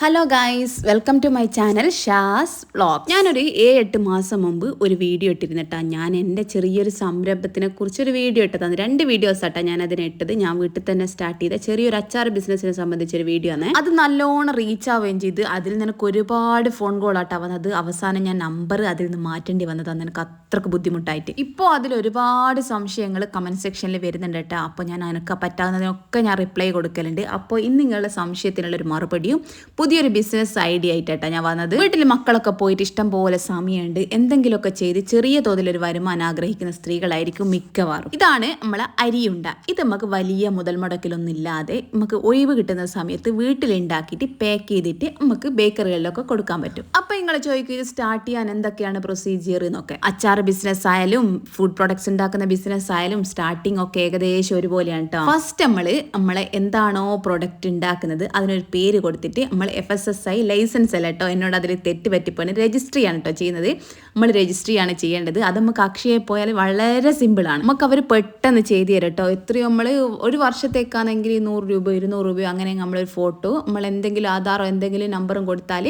Hello guys welcome to my channel Shaz vlog ഞാനൊരു ഏഴ് എട്ട് മാസം മുമ്പ് ഒരു വീഡിയോ ഇട്ടിരുന്നിട്ടാണ് ഞാൻ എന്റെ ചെറിയൊരു സംരംഭത്തിനെ കുറിച്ച് ഒരു വീഡിയോ ഇട്ടതാണ്. രണ്ട് വീഡിയോസ് ആട്ടാ ഞാൻ അതിനെ ഇട്ടത്. ഞാൻ വീട്ടിൽ തന്നെ സ്റ്റാർട്ട് ചെയ്ത ചെറിയൊരു അച്ചാർ ബിസിനസ്സിനെ സംബന്ധിച്ചൊരു വീഡിയോ ആണ്. അത് നല്ലോണം റീച്ച് ആവുകയും ചെയ്ത് അതിൽ നിനക്ക് ഒരുപാട് ഫോൺ കോൾ ആട്ടാ വന്നത്. അവസാനം ഞാൻ നമ്പർ അതിൽ നിന്ന് മാറ്റേണ്ടി വന്നതാണ്. എനിക്ക് അത്രയ്ക്ക് ബുദ്ധിമുട്ടായിട്ട്. ഇപ്പോൾ അതിൽ ഒരുപാട് സംശയങ്ങൾ കമന്റ് സെക്ഷനിൽ വരുന്നുണ്ട് കേട്ടോ. അപ്പോൾ ഞാൻ എനിക്ക് പറ്റാവുന്നതിനൊക്കെ ഞാൻ റിപ്ലൈ കൊടുക്കലുണ്ട്. അപ്പോൾ ഇന്ന് നിങ്ങളുടെ സംശയത്തിനുള്ള ഒരു മറുപടിയും പുതിയൊരു ബിസിനസ് ഐഡിയ ആയിട്ടാണ് ഞാൻ വന്നത്. വീട്ടിൽ മക്കളൊക്കെ പോയിട്ട് ഇഷ്ടം പോലെ സമയമുണ്ട്. എന്തെങ്കിലുമൊക്കെ ചെയ്ത് ചെറിയ തോതിൽ ഒരു വരുമാനം ആഗ്രഹിക്കുന്ന സ്ത്രീകളായിരിക്കും മിക്കവാറും. ഇതാണ് നമ്മളെ അരിയുണ്ട. ഇത് നമുക്ക് വലിയ മുതൽ മുടക്കിലൊന്നും ഇല്ലാതെ നമുക്ക് ഒഴിവ് കിട്ടുന്ന സമയത്ത് വീട്ടിലുണ്ടാക്കിയിട്ട് പാക്ക് ചെയ്തിട്ട് നമുക്ക് ബേക്കറികളിലൊക്കെ കൊടുക്കാൻ പറ്റും. അപ്പൊ നിങ്ങൾ ചോദിക്കും ഇത് സ്റ്റാർട്ട് ചെയ്യാൻ എന്തൊക്കെയാണ് പ്രൊസീജിയർ എന്നൊക്കെ? അച്ചാർ ബിസിനസ് ആയാലും ഫുഡ് പ്രൊഡക്ട്സ് ഉണ്ടാക്കുന്ന ബിസിനസ് ആയാലും സ്റ്റാർട്ടിംഗ് ഒക്കെ ഏകദേശം ഒരുപോലെയാണ് കേട്ടോ ഫസ്റ്റ് നമ്മൾ നമ്മളെ എന്താണോ പ്രൊഡക്റ്റ് ഉണ്ടാക്കുന്നത് അതിനൊരു പേര് കൊടുത്തിട്ട് നമ്മൾ F S S I license അല്ല കേട്ടോ എന്നോട് അതിൽ തെറ്റ് പറ്റിപ്പോയി. രജിസ്റ്റർ ചെയ്യാണ് കേട്ടോ ചെയ്യുന്നത്. നമ്മൾ രജിസ്റ്റർ ചെയ്യാണ് ചെയ്യേണ്ടത്. അത് നമുക്ക് അക്ഷയെ പോയാൽ വളരെ സിമ്പിളാണ് നമുക്ക് അവർ പെട്ടെന്ന് ചെയ്തു തരും കേട്ടോ എത്രയോ നമ്മൾ ഒരു വർഷത്തേക്കാണെങ്കിൽ നൂറ് രൂപ ഇരുന്നൂറ് രൂപയോ അങ്ങനെ നമ്മളൊരു ഫോട്ടോ നമ്മൾ എന്തെങ്കിലും ആധാറോ എന്തെങ്കിലും നമ്പറും കൊടുത്താൽ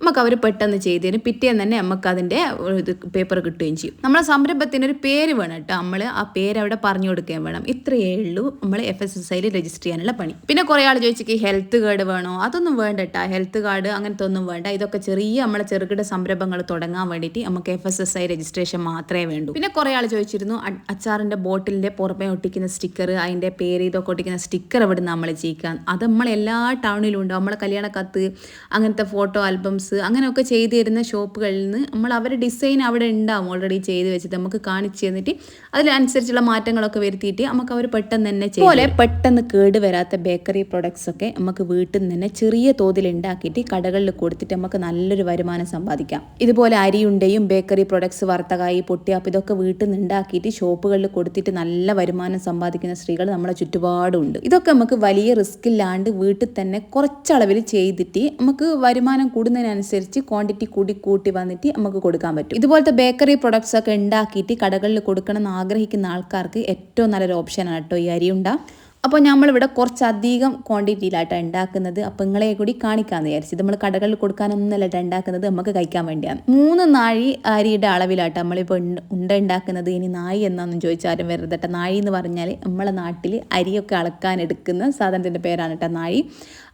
നമുക്ക് അവർ പെട്ടെന്ന് ചെയ്തു തരും. പിറ്റേന്ന് തന്നെ നമുക്ക് അതിന്റെ പേപ്പർ കിട്ടുകയും ചെയ്യും. നമ്മളെ സംരംഭത്തിന് ഒരു പേര് വേണം കേട്ടോ നമ്മൾ ആ പേര് അവിടെ പറഞ്ഞു കൊടുക്കുകയും വേണം. ഇത്രയേ ഉള്ളൂ നമ്മൾ എഫ് എസ് എസ് ഐയിൽ രജിസ്റ്റർ ചെയ്യാനുള്ള പണി. പിന്നെ കുറേ ആൾ ചോദിച്ചു ഹെൽത്ത് കാർഡ് വേണോ? അതൊന്നും വേണ്ട കേട്ടോ ഹെൽത്ത് കാർഡ് അങ്ങനത്തെ ഒന്നും വേണ്ട. ഇതൊക്കെ ചെറിയ നമ്മളെ ചെറുകിട സംരംഭങ്ങൾ തുടങ്ങാൻ വേണ്ടിയിട്ട് നമുക്ക് F S S I registration മാത്രമേ വേണ്ടൂ. പിന്നെ കുറേ ആൾ ചോദിച്ചിരുന്നു അച്ചാറിന്റെ അച്ചാറിന്റെ ബോട്ടിലിന്റെ പുറമെ ഒട്ടിക്കുന്ന സ്റ്റിക്കർ അതിന്റെ പേര് ഇതൊക്കെ ഒട്ടിക്കുന്ന സ്റ്റിക്കർ എവിടെ നമ്മൾ ചെയ്യിക്കാം അത് നമ്മൾ എല്ലാ ടൗണിലും ഉണ്ട്. നമ്മളെ കല്യാണ കത്ത് അങ്ങനത്തെ ഫോട്ടോ ആൽബംസ് അങ്ങനെയൊക്കെ ചെയ്തു തരുന്ന ഷോപ്പുകളിൽ നിന്ന് നമ്മൾ അവരുടെ ഡിസൈൻ അവിടെ ഉണ്ടാവും ഓൾറെഡി ചെയ്ത് വെച്ചിട്ട് നമുക്ക് കാണിച്ചു തന്നിട്ട് അതിനനുസരിച്ചുള്ള മാറ്റങ്ങളൊക്കെ വരുത്തിയിട്ട് നമുക്ക് അവർ പെട്ടെന്ന് തന്നെ ചെയ്യും പോലെ പെട്ടെന്ന് കേട് വരാത്ത ബേക്കറി പ്രൊഡക്ട്സ് ഒക്കെ നമുക്ക് വീട്ടിൽ നിന്ന് തന്നെ ചെറിയ തോതിൽ ഉണ്ടാക്കിയിട്ട് കടകളിൽ കൊടുത്തിട്ട് നമുക്ക് നല്ലൊരു വരുമാനം സമ്പാദിക്കാം. ഇതുപോലെ അരിയുണ്ടയും ബേക്കറി പ്രൊഡക്ട്സ് വറുത്തകായി പൊട്ടിയാപ്പ് ഇതൊക്കെ വീട്ടിൽ നിന്ന് ഉണ്ടാക്കിയിട്ട് ഷോപ്പുകളിൽ കൊടുത്തിട്ട് നല്ല വരുമാനം സമ്പാദിക്കുന്ന സ്ത്രീകൾ നമ്മളെ ചുറ്റുപാടുണ്ട് ഇതൊക്കെ നമുക്ക് വലിയ റിസ്ക് ഇല്ലാണ്ട് വീട്ടിൽ തന്നെ കുറച്ചളവിൽ ചെയ്തിട്ട് നമുക്ക് വരുമാനം കൂടുന്നതിനനുസരിച്ച് ക്വാണ്ടിറ്റി കൂടി കൂട്ടി വന്നിട്ട് നമുക്ക് കൊടുക്കാൻ പറ്റും. ഇതുപോലത്തെ ബേക്കറി പ്രൊഡക്ട്സ് ഒക്കെ ഉണ്ടാക്കിയിട്ട് കടകളിൽ കൊടുക്കണം എന്ന് ആഗ്രഹിക്കുന്ന ആൾക്കാർക്ക് ഏറ്റവും നല്ലൊരു ഓപ്ഷനാണ് കേട്ടോ ഈ അരിയുണ്ട. അപ്പോൾ നമ്മളിവിടെ കുറച്ചധികം ക്വാണ്ടിറ്റിയിലായിട്ടാണ് ഉണ്ടാക്കുന്നത് അപ്പോൾ നിങ്ങളെ കൂടി കാണിക്കാമെന്ന് വിചാരിച്ചു. നമ്മൾ കടകളിൽ കൊടുക്കാനൊന്നല്ല ട്ടോ ഉണ്ടാക്കുന്നത് നമുക്ക് കഴിക്കാൻ വേണ്ടിയാണ്. മൂന്ന് നാഴി അരിയുടെ അളവിലായിട്ട് നമ്മളിപ്പോൾ ഉണ്ട- ഉണ്ട ഉണ്ടാക്കുന്നത് ഇനി നായി എന്നാന്നും ചോദിച്ചാലും വെറുതെ നായി നാഴി എന്ന് പറഞ്ഞാൽ നമ്മളെ നാട്ടിൽ അരിയൊക്കെ അളക്കാൻ എടുക്കുന്ന സാധനത്തിന്റെ പേരാണ് കേട്ടോ നാഴി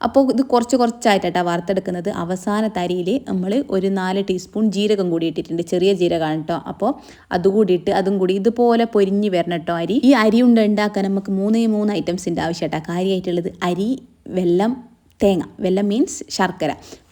അപ്പോൾ ഇത് കുറച്ച് കുറച്ചായിട്ടാണ് വറുത്തെടുക്കുന്നത്. അവസാന തരിയിൽ നമ്മൾ ഒരു നാല് ടീസ്പൂൺ ജീരകം കൂടി ഇട്ടിട്ടുണ്ട്. ചെറിയ ജീരകമാണ് കേട്ടോ അപ്പോൾ അതുകൂടി ഇട്ട് അതും കൂടി ഇതുപോലെ പൊരിഞ്ഞ് വരണം കേട്ടോ അരി. ഈ അരി ഉണ്ട ഉണ്ടാക്കാൻ നമുക്ക് മൂന്നേ മൂന്ന് ഐറ്റംസിന്റെ ആവശ്യമായിട്ടാണ് കാര്യമായിട്ടുള്ളത്. അരി വെള്ളം തേങ്ങ. വെള്ളം മീൻസ് ശർക്കര.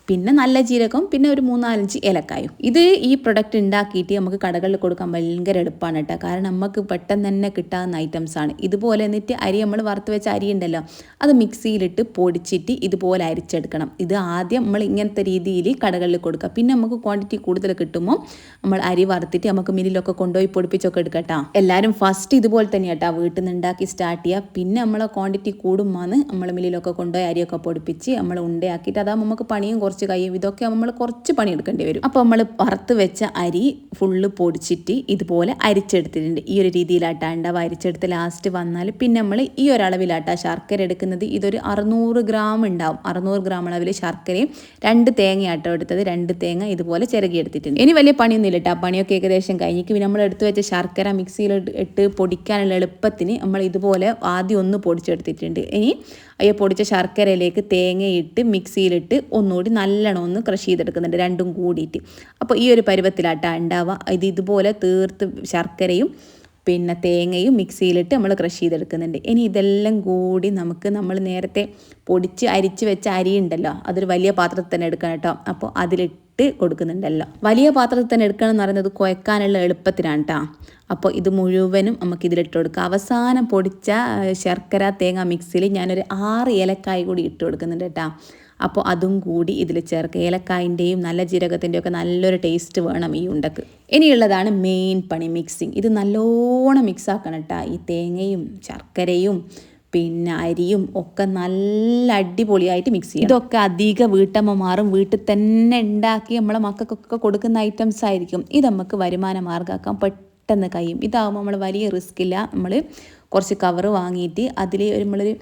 പിന്നെ നല്ല ജീരകം പിന്നെ ഒരു മൂന്നാലഞ്ച് ഏലക്കായും. ഇത് ഈ പ്രൊഡക്റ്റ് ഉണ്ടാക്കിയിട്ട് നമുക്ക് കടകളിൽ കൊടുക്കാൻ ഭയങ്കര എളുപ്പമാണ് കേട്ടോ കാരണം നമുക്ക് പെട്ടെന്ന് തന്നെ കിട്ടാവുന്ന ഐറ്റംസ് ആണ്. ഇതുപോലെ എന്നിട്ട് അരി നമ്മൾ വറുത്ത് വെച്ച അരി ഉണ്ടല്ലോ അത് മിക്സിയിലിട്ട് പൊടിച്ചിട്ട് ഇതുപോലെ അരിച്ചെടുക്കണം. ഇത് ആദ്യം നമ്മൾ ഇങ്ങനത്തെ രീതിയിൽ കടകളിൽ കൊടുക്കുക. പിന്നെ നമുക്ക് ക്വാണ്ടിറ്റി കൂടുതൽ കിട്ടുമ്പോൾ നമ്മൾ അരി വറുത്തിട്ട് നമുക്ക് മില്ലിലൊക്കെ കൊണ്ടുപോയി പൊടിപ്പിച്ചൊക്കെ എടുക്കട്ടോ എല്ലാവരും ഫസ്റ്റ് ഇതുപോലെ തന്നെ കേട്ടോ വീട്ടിൽ നിന്ന് ഉണ്ടാക്കി സ്റ്റാർട്ട് ചെയ്യുക പിന്നെ നമ്മളെ ക്വാണ്ടിറ്റി കൂടുമ്പോൾ നമ്മൾ മില്ലിലൊക്കെ കൊണ്ടുപോയി അരിയൊക്കെ പൊടിപ്പിച്ച് നമ്മൾ ഉണ്ടയാക്കിയിട്ട് അതാകുമ്പോൾ നമുക്ക് പണിയും കുറച്ച് കഴിയും ഇതൊക്കെ നമ്മൾ കുറച്ച് പണിയെടുക്കേണ്ടി വരും. അപ്പോൾ നമ്മൾ വറുത്ത് വെച്ച അരി ഫുള്ള് പൊടിച്ചിട്ട് ഇതുപോലെ അരിച്ചെടുത്തിട്ടുണ്ട്. ഈ ഒരു രീതിയിലാട്ടാ ഉണ്ടാവുക അരിച്ചെടുത്ത് ലാസ്റ്റ് വന്നാൽ പിന്നെ നമ്മൾ ഈ ഒരളവിലാട്ടാ ശർക്കര എടുക്കുന്നത്. ഇതൊരു അറുന്നൂറ് ഗ്രാം ഉണ്ടാവും. അറുന്നൂറ് ഗ്രാം അളവിൽ ശർക്കരയും രണ്ട് തേങ്ങയാട്ടോ എടുത്തത്. രണ്ട് തേങ്ങ ഇതുപോലെ ചിരകിയെടുത്തിട്ടുണ്ട് ഇനി വലിയ പണിയൊന്നും ഇല്ല കേട്ടോ പണിയൊക്കെ ഏകദേശം കഴിഞ്ഞിട്ട് പിന്നെ നമ്മൾ എടുത്തു വെച്ച ശർക്കര മിക്സിയിൽ ഇട്ട് പൊടിക്കാനുള്ള എളുപ്പത്തിന് നമ്മൾ ഇതുപോലെ ആദ്യം ഒന്ന് പൊടിച്ചെടുത്തിട്ടുണ്ട്. ഇനി ഈ പൊടിച്ച ശർക്കരയിലേക്ക് തേങ്ങയിട്ട് മിക്സിയിലിട്ട് ഒന്നുകൂടി നല്ലോണം ഒന്ന് ക്രഷ് ചെയ്തെടുക്കുന്നുണ്ട് രണ്ടും കൂടിയിട്ട്. അപ്പോൾ ഈ ഒരു പരുവത്തിലാട്ടാ ഉണ്ടാവുക. ഇത് ഇതുപോലെ തീർത്ത് ശർക്കരയും പിന്നെ തേങ്ങയും മിക്സിയിലിട്ട് നമ്മൾ ക്രഷ് ചെയ്തെടുക്കുന്നുണ്ട്. ഇനി ഇതെല്ലാം കൂടി നമുക്ക് നമ്മൾ നേരത്തെ പൊടിച്ച് അരിച്ച് വെച്ച അരി ഉണ്ടല്ലോ അതൊരു വലിയ പാത്രത്തിൽ തന്നെ എടുക്കണം കേട്ടോ. അപ്പോൾ അതിലിട്ട് കൊടുക്കുന്നുണ്ടല്ലോ. വലിയ പാത്രത്തിൽ തന്നെ എടുക്കണം എന്ന് പറയുന്നത് കുഴക്കാനുള്ള എളുപ്പത്തിനാണ് കേട്ടോ അപ്പോൾ ഇത് മുഴുവനും നമുക്ക് ഇതിലിട്ട് കൊടുക്കുക അവസാനം പൊടിച്ച ശർക്കര തേങ്ങ മിക്സിയിൽ ഞാനൊരു ആറ് ഏലക്കായ കൂടി ഇട്ട് കൊടുക്കുന്നുണ്ട് കേട്ടോ അപ്പോൾ അതും കൂടി ഇതിൽ ചേർക്കുക. ഏലക്കായന്റെയും നല്ല ജീരകത്തിന്റെയും ഒക്കെ നല്ലൊരു ടേസ്റ്റ് വേണം ഈ ഉണ്ടക്ക്. ഇനിയുള്ളതാണ് മെയിൻ പണി മിക്സിങ് ഇത് നല്ലോണം മിക്സ് ആക്കണം കേട്ടോ ഈ തേങ്ങയും ശർക്കരയും പിന്നെ അരിയും ഒക്കെ നല്ല അടിപൊളിയായിട്ട് മിക്സ് ചെയ്യും. ഇതൊക്കെ അധിക വീട്ടമ്മമാരും വീട്ടിൽ തന്നെ ഉണ്ടാക്കി നമ്മളെ മക്കൾക്കൊക്കെ കൊടുക്കുന്ന ഐറ്റംസ് ആയിരിക്കും. ഇത് നമുക്ക് വരുമാന മാർഗമാക്കാൻ പെട്ടെന്ന് കഴിയും. ഇതാകുമ്പോൾ നമ്മൾ വലിയ റിസ്ക് ഇല്ല. നമ്മൾ കുറച്ച് കവർ വാങ്ങിയിട്ട് അതിൽ നമ്മളൊരു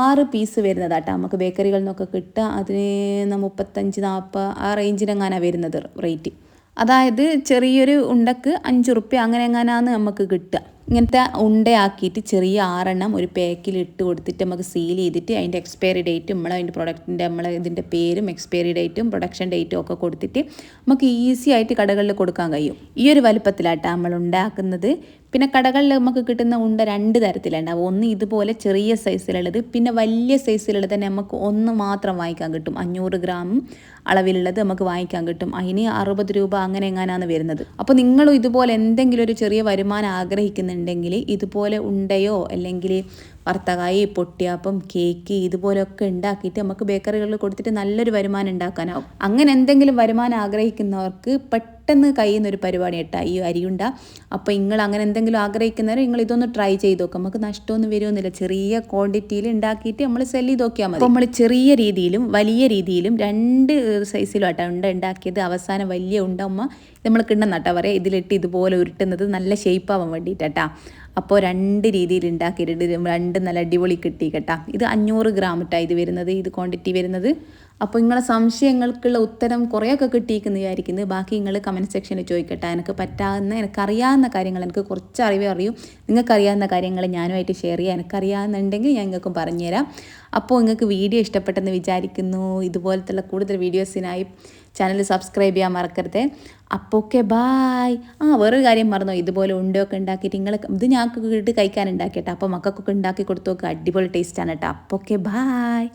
ആറ് പീസ് വരുന്നത് കേട്ടോ നമുക്ക് ബേക്കറികളിൽ നിന്നൊക്കെ കിട്ടുക. അതിന് മുപ്പത്തഞ്ച് നാൽപ്പത് ആ റേഞ്ചിനെങ്ങാനാണ് വരുന്നത് റേറ്റ് അതായത് ചെറിയൊരു ഉണ്ടക്ക് അഞ്ച് റുപ്യ അങ്ങനെ എങ്ങാനാന്ന് നമുക്ക് കിട്ടുക. ഇങ്ങനത്തെ ഉണ്ടയാക്കിയിട്ട് ചെറിയ ആറെണ്ണം ഒരു പാക്കിൽ ഇട്ട് കൊടുത്തിട്ട് നമുക്ക് സീൽ ചെയ്തിട്ട് അതിന്റെ എക്സ്പയറി ഡേറ്റും നമ്മൾ അതിന്റെ പ്രൊഡക്റ്റിന്റെ നമ്മൾ ഇതിന്റെ പേരും എക്സ്പയറി ഡേറ്റും പ്രൊഡക്ഷൻ ഡേറ്റും ഒക്കെ കൊടുത്തിട്ട് നമുക്ക് ഈസി ആയിട്ട് കടകളിൽ കൊടുക്കാൻ കഴിയും. ഈ ഒരു വലുപ്പത്തിലാട്ടാണ് നമ്മൾ ഉണ്ടാക്കുന്നത്. പിന്നെ കടകളിൽ നമുക്ക് കിട്ടുന്ന ഉണ്ട രണ്ട് തരത്തിലുണ്ടാവും ഒന്ന് ഇതുപോലെ ചെറിയ സൈസിലുള്ളത്. പിന്നെ വലിയ സൈസിലുള്ളത് തന്നെ നമുക്ക് ഒന്ന് മാത്രം വാങ്ങിക്കാൻ കിട്ടും. അഞ്ഞൂറ് ഗ്രാം അളവിലുള്ളത് നമുക്ക് വാങ്ങിക്കാൻ കിട്ടും. അതിന് അറുപത് രൂപ അങ്ങനെ എങ്ങാനാണ് വരുന്നത്. അപ്പോൾ നിങ്ങളും ഇതുപോലെ എന്തെങ്കിലും ഒരു ചെറിയ വരുമാനം ആഗ്രഹിക്കുന്നുണ്ടെങ്കിൽ ഇതുപോലെ ഉണ്ടയോ? അല്ലെങ്കിൽ വർത്തകായി പൊട്ടിയാപ്പം കേക്ക് ഇതുപോലെയൊക്കെ ഉണ്ടാക്കിയിട്ട് നമുക്ക് ബേക്കറികളിൽ കൊടുത്തിട്ട് നല്ലൊരു വരുമാനം ഉണ്ടാക്കാനാവും. അങ്ങനെ എന്തെങ്കിലും വരുമാനം ആഗ്രഹിക്കുന്നവർക്ക് പെട്ടെന്ന് കഴിയുന്ന ഒരു പരിപാടി കേട്ടോ ഈ അരിയുണ്ട. അപ്പോൾ നിങ്ങൾ അങ്ങനെ എന്തെങ്കിലും ആഗ്രഹിക്കുന്നവർ നിങ്ങൾ ഇതൊന്ന് ട്രൈ ചെയ്ത് നോക്കുക നമുക്ക് നഷ്ടമൊന്നും വരുമൊന്നുമില്ല ചെറിയ ക്വാണ്ടിറ്റിയിൽ ഉണ്ടാക്കിയിട്ട് നമ്മൾ സെൽ ചെയ്ത് നോക്കിയാൽ മതി. നമ്മൾ ചെറിയ രീതിയിലും വലിയ രീതിയിലും രണ്ട് സൈസിലും ആട്ടാ ഉണ്ട ഉണ്ടാക്കിയത് അവസാനം വലിയ ഉണ്ടമ്മ നമ്മൾ കിണ്ണ പറയാം. ഇതിലിട്ട് ഇതുപോലെ ഉരുട്ടുന്നത് നല്ല ഷേപ്പാവാൻ വേണ്ടിയിട്ടാ അപ്പോൾ രണ്ട് രീതിയിൽ ഉണ്ടാക്കിയിട്ടുണ്ട് രണ്ട് നല്ല അടിപൊളി കിട്ടി കേട്ടാ. ഇത് അഞ്ഞൂറ് ഗ്രാം ഇട്ടാ ഇത് വരുന്നത്. ഇത് ക്വാണ്ടിറ്റി വരുന്നത്. അപ്പോൾ നിങ്ങളെ സംശയങ്ങൾക്കുള്ള ഉത്തരം കുറേയൊക്കെ കിട്ടിയിരിക്കുന്നു വിചാരിക്കുന്നത് ബാക്കി നിങ്ങൾ കമന്റ് സെക്ഷനിൽ ചോദിക്കട്ടെ. എനിക്ക് പറ്റാവുന്ന എനിക്കറിയാവുന്ന കാര്യങ്ങൾ എനിക്ക് കുറച്ച് അറിവേ അറിയൂ. നിങ്ങൾക്കറിയാവുന്ന കാര്യങ്ങൾ ഞാനുമായിട്ട് ഷെയർ ചെയ്യാം. എനിക്കറിയാവുന്നുണ്ടെങ്കിൽ ഞാൻ നിങ്ങൾക്കും പറഞ്ഞുതരാം. അപ്പോൾ നിങ്ങൾക്ക് വീഡിയോ ഇഷ്ടപ്പെട്ടെന്ന് വിചാരിക്കുന്നു. ഇതുപോലത്തുള്ള കൂടുതൽ വീഡിയോസിനായി ചാനൽ സബ്സ്ക്രൈബ് ചെയ്യാൻ മറക്കരുത്. അപ്പോൾ ഓക്കെ ബായ് ആ വേറൊരു കാര്യം മറന്നോ? ഇതുപോലെ ഉണ്ടൊക്കെ ഉണ്ടാക്കിയിട്ട് നിങ്ങൾ ഇത് ഞങ്ങൾക്ക് വീട്ടിൽ കഴിക്കാൻ ഉണ്ടാക്കിയിട്ട്. അപ്പോൾ മക്കൾക്കൊക്കെ ഉണ്ടാക്കി കൊടുത്തു നോക്കുക അടിപൊളി ടേസ്റ്റാണ് കേട്ടോ അപ്പോൾ ഓക്കെ ബായ്